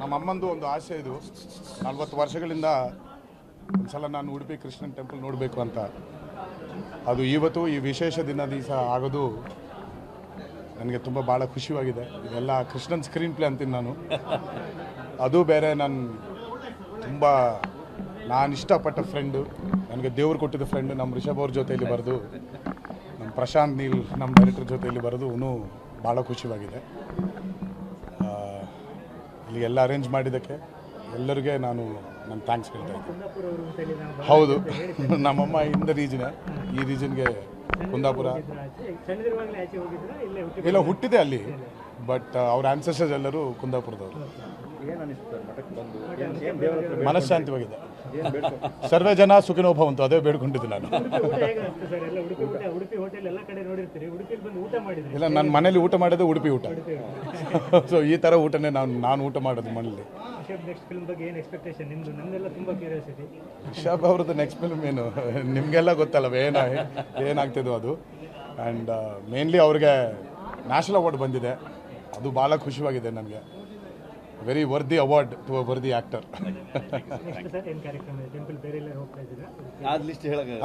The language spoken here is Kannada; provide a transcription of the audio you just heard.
ನಮ್ಮ ಅಮ್ಮಂದು ಒಂದು ಆಸೆ ಇದು. ನಲ್ವತ್ತು ವರ್ಷಗಳಿಂದ ಒಂದ್ಸಲ ನಾನು ಉಡುಪಿ ಕೃಷ್ಣನ್ ಟೆಂಪಲ್ ನೋಡಬೇಕು ಅಂತ. ಅದು ಇವತ್ತು ಈ ವಿಶೇಷ ದಿನ ದಿವಸ ಆಗೋದು ನನಗೆ ತುಂಬ ಭಾಳ ಖುಷಿಯಾಗಿದೆ ಇದೆಲ್ಲ ಕೃಷ್ಣನ್ ಸ್ಕ್ರೀನ್ ಪ್ಲೇ ಅಂತೀನಿ ನಾನು. ಅದು ಬೇರೆ ನಾನು ತುಂಬ ನಾನು ಇಷ್ಟಪಟ್ಟ ಫ್ರೆಂಡು ನನಗೆ ದೇವ್ರು ಕೊಟ್ಟಿದ್ದ ಫ್ರೆಂಡು ನಮ್ಮ ರಿಷಬ್ ಅವ್ರ ಜೊತೆಯಲ್ಲಿ ಬರೆದು ನಮ್ಮ ಪ್ರಶಾಂತ್ ನೀಲ್ ನಮ್ಮ ಡೈರೆಕ್ಟರ್ ಜೊತೆಯಲ್ಲಿ ಬರೆದು ಭಾಳ ಖುಷಿಯಾಗಿದೆ ಇಲ್ಲಿಗೆಲ್ಲ ಅರೇಂಜ್ ಮಾಡಿದ್ದಕ್ಕೆ ಎಲ್ಲರಿಗೆ ನಾನು ನನ್ನ ಥ್ಯಾಂಕ್ಸ್ ಹೇಳ್ತಾ ಇದ್ದೀನಿ. ಹೌದು. ನಮ್ಮಮ್ಮ ಇಂದ ರೀಜನೇ ಈ ರೀಜನ್ಗೆ ಕುಂದಾಪುರ. ಇಲ್ಲ ಇಲ್ಲೇ ಎಲ್ಲ ಹುಟ್ಟಿದೆ ಅಲ್ಲಿ. ಬಟ್ ಅವ್ರ ಆನ್ಸೆಸ್ಟರ್ಸ್ ಎಲ್ಲರೂ ಕುಂದಾಪುರದವರು. ಏನು ಅನಿಸ್ತು ಸರ್ ಮಠಕ್ಕೆ ಬಂದು? ಏನು ಏನು ದೇವರ ಹತ್ರ ಮನಃಶಾಂತಿವಾಗಿದೆ. ಸರ್ವೇ ಜನ ಸುಖಿನೋ ಭವಂತು ಅದೇ ಬೇಡ್ಕೊಂಡಿದ್ದು ನಾನು. ಎಲ್ಲ ಎಲ್ಲ ಇಲ್ಲ ನನ್ನ ಮನೇಲಿ ಊಟ ಮಾಡೋದು ಉಡುಪಿ ಊಟ. ಸೊ ಈ ಥರ ಊಟನೇ ನಾನು ನಾನು ಊಟ ಮಾಡೋದು ಮನೇಲಿ ರಿಷಬ್ ನೆಕ್ಸ್ಟ್ ಫಿಲ್ಮ್ ಬಗ್ಗೆ ಏನು ಎಕ್ಸ್ಪೆಕ್ಟೇಷನ್ ನಿಮ್ದು? ತುಂಬಾ ಕ್ಯೂರಿಯಾಸಿಟಿ ರಿಷಬ್ ಅವ್ರದ್ದು ನೆಕ್ಸ್ಟ್ ಫಿಲ್ಮ್ ಏನು? ನಿಮಗೆಲ್ಲ ಗೊತ್ತಲ್ಲ ಏನ ಏನಾಗ್ತಿದ್ವು ಅದು? ಆ್ಯಂಡ್ ಮೇನ್ಲಿ ಅವ್ರಿಗೆ ನ್ಯಾಷನಲ್ ಅವಾರ್ಡ್ ಬಂದಿದೆ. ಅದು ಭಾಳ ಖುಷಿಯಾಗಿದೆ ನನಗೆ. Very worthy award to a worthy ಇದ್ದೀರಾ? ಆದ ಲಿಸ್ಟ್ ಹೇಳಕ್ಕೆ